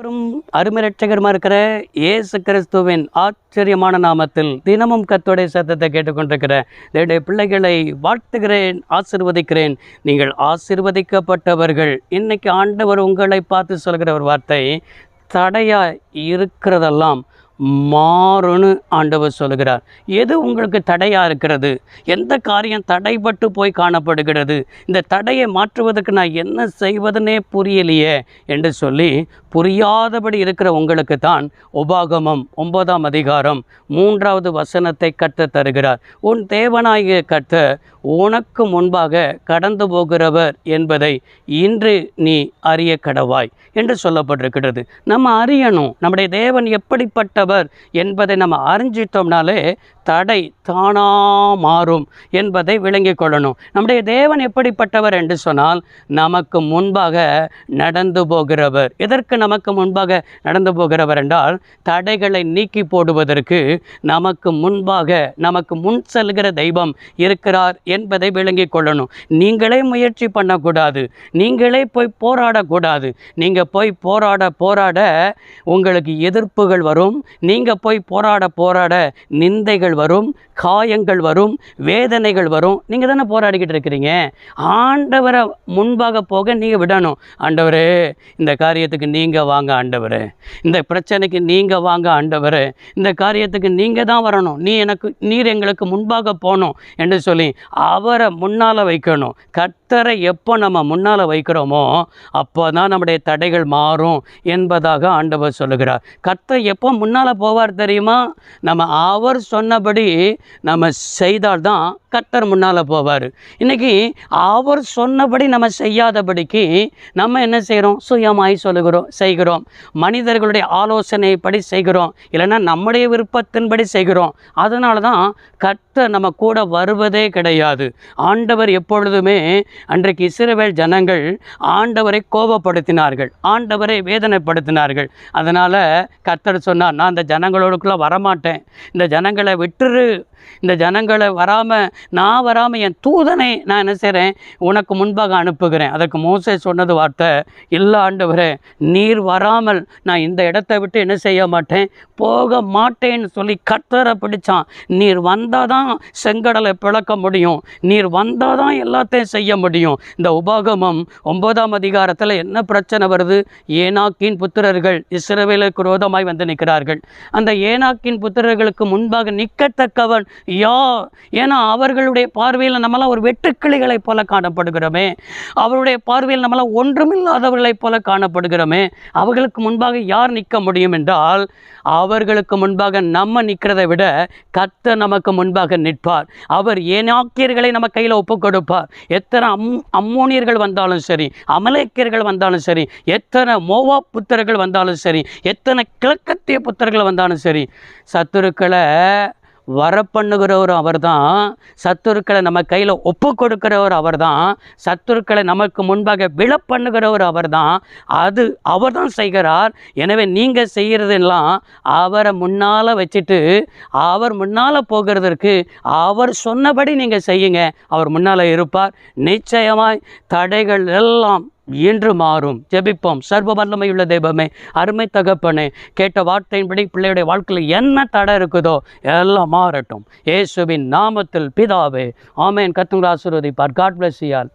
அருமரட்சகரமாக இருக்கிற இயேசு கிறிஸ்துவின் ஆச்சரியமான நாமத்தில் தினமும் கத்தோடைய சத்தத்தை கேட்டுக்கொண்டிருக்கிற என்னுடைய பிள்ளைகளை வாழ்த்துகிறேன் ஆசிர்வதிக்கிறேன். நீங்கள் ஆசிர்வதிக்கப்பட்டவர்கள். இன்னைக்கு ஆண்டவர் உங்களை பார்த்து சொல்கிற ஒரு வார்த்தை தடையாக இருக்கிறதெல்லாம் மாறுன்னு ஆண்டவர் சொல்லுகிறார். எது உங்களுக்கு தடையாக இருக்கிறது? எந்த காரியம் தடைபட்டு போய் காணப்படுகிறது? இந்த தடையை மாற்றுவதற்கு நான் என்ன செய்வதுனே புரியலையே என்று சொல்லி புரியாதபடி இருக்கிற உங்களுக்கு தான் உபாகமம் ஒன்பதாம் அதிகாரம் மூன்றாவது வசனத்தை கற்று தருகிறார். உன் தேவனாகிய கற்ற உனக்கு முன்பாக கடந்து போகிறவர் என்பதை இன்று நீ அறிய கடவாய் என்று சொல்லப்பட்டிருக்கிறது. நம்ம அறியணும். நம்முடைய தேவன் எப்படிப்பட்டவர்? என்பதை நம்ம அறிஞ்சிட்டோம்னாலே தடை தானா மாறும் என்பதை விளங்கிக் கொள்ளணும். நம்முடைய தேவன் எப்படிப்பட்டவர் என்று சொன்னால் நமக்கு முன்பாக நடந்து போகிறவர். எதற்கு நமக்கு முன்பாக நடந்து போகிறவர் என்றால் தடைகளை நீக்கி போடுவதற்கு நமக்கு முன்பாக நமக்கு முன் செல்கிற தெய்வம் இருக்கிறார் என்பதை விளங்கிக் கொள்ளணும். நீங்களே முயற்சி பண்ணக்கூடாது. நீங்களே போய் போராடக்கூடாது. நீங்கள் போய் போராட போராட உங்களுக்கு எதிர்ப்புகள் வரும் நீங்கள் போய் போராட போராட நிந்தைகள் வரும் காயங்கள் வரும் வேதனைகள் வரும். நீங்கள் தானே போராடிக்கிட்டு இருக்கிறீங்க? ஆண்டவரை முன்பாக போக நீங்கள் விடணும். ஆண்டவரே இந்த காரியத்துக்கு நீங்கள் வாங்க ஆண்டவர். இந்த பிரச்சனைக்கு நீங்கள் வாங்க ஆண்டவர். இந்த காரியத்துக்கு நீங்கள் தான் வரணும். நீ எனக்கு நீர் எங்களுக்கு முன்பாக போகணும் என்று சொல்லி அவரை முன்னால் வைக்கணும். கட் கர்த்தரை எப்போ நம்ம முன்னால் வைக்கிறோமோ அப்போ தான் நம்முடைய தடைகள் மாறும் என்பதாக ஆண்டவர் சொல்லுகிறார். கர்த்தர் எப்போ முன்னால் போவார் தெரியுமா? நம்ம அவர் சொன்னபடி நம்ம செய்தால்தான் கர்த்தர் முன்னால் போவார். இன்றைக்கி அவர் சொன்னபடி நம்ம செய்யாதபடிக்கு நம்ம என்ன செய்கிறோம் சுயமாய் சொல்லுகிறோம் செய்கிறோம். மனிதர்களுடைய ஆலோசனைப்படி செய்கிறோம். இல்லைன்னா நம்முடைய விருப்பத்தின்படி செய்கிறோம். அதனால தான் கர்த்தர் நம்ம கூட வருவதே கிடையாது. ஆண்டவர் எப்பொழுதுமே அன்றைக்கு இஸ்ரவேல் ஜனங்கள் ஆண்டவரை கோபப்படுத்தினார்கள். ஆண்டவரை வேதனைப்படுத்தினார்கள். அதனால் கர்த்தர் சொன்னார் நான் இந்த ஜனங்களோடுக்குள்ளே வரமாட்டேன். இந்த ஜனங்களை விட்டுரு இந்த ஜனங்களை வராமல் நான் வராமல் என் தூதனை நான் என்ன செய்கிறேன் உனக்கு முன்பாக அனுப்புகிறேன். அதற்கு மோசை சொன்னது வார்த்தை இல்லை ஆண்டவரே நீர் வராமல் நான் இந்த இடத்தை விட்டு என்ன செய்ய மாட்டேன்? போக மாட்டேன்னு சொல்லி கத்தரை பிடிச்சான். நீர் வந்தால் தான் செங்கடலை பிளக்க முடியும். நீர் வந்தால் தான் எல்லாத்தையும் செய்ய முடியும். இந்த உபாகமம் ஒன்பதாம் அதிகாரத்தில் என்ன பிரச்சனை வருது? ஏனாக்கின் புத்திரர்கள் இஸ்ரவேலுக்கு ரோதமாய் வந்து நிற்கிறார்கள். அந்த ஏனாக்கின் புத்திரர்களுக்கு முன்பாக நிற்கத்தக்கவன் யா ஏன்னா அவர்களுடைய பார்வையில் நம்மளாம் ஒரு வெட்டுக்கிளிகளைப் போல காணப்படுகிறோமே. அவருடைய பார்வையில் நம்மளாம் ஒன்றுமில்லாதவர்களைப் போல காணப்படுகிறோமே. அவர்களுக்கு முன்பாக யார் நிற்க முடியும் என்றால் அவர்களுக்கு முன்பாக நம்ம நிற்கிறதை விட கத்த நமக்கு முன்பாக நிற்பார். அவர் ஏனாக்கியர்களை நம்ம கையில் ஒப்பு கொடுப்பார்? எத்தனை அம் அம்மோனியர்கள் வந்தாலும் சரி அமலேக்கியர்கள் வந்தாலும் சரி எத்தனை மோவா புத்தர்கள் வந்தாலும் சரி எத்தனை கிழக்கத்திய புத்தர்கள் வந்தாலும் சரி சத்துருக்களை வரப்பண்ணுகிறவர் அவர் தான் சத்துருக்களை நம்ம கையில் ஒப்பு கொடுக்கிறவர் அவர் தான் சத்துருக்களை நமக்கு முன்பாக விழப்பண்ணுகிறவர் அவர் தான் அது அவர் தான் செய்கிறார். எனவே நீங்கள் செய்கிறதெல்லாம் அவரை முன்னால் வச்சுட்டு அவர் முன்னால் போகிறதற்கு அவர் சொன்னபடி நீங்கள் செய்யுங்க. அவர் முன்னால் இருப்பார். நிச்சயமாய் தடைகள் எல்லாம் இன்று மாறும் ஜெபிப்போம். சர்வ வல்லமையுள்ள தெய்வமே அருமை தகப்பனே கேட்ட வார்த்தையின்படி பிள்ளையுடைய வாழ்க்கையில் என்ன தடை இருக்குதோ எல்லாம் மாறட்டும். இயேசுவின் நாமத்தில் பிதாவே ஆமேன். கத்துங்களை ஆசீர்வதிப்பார். காட் பிளஸ் யால்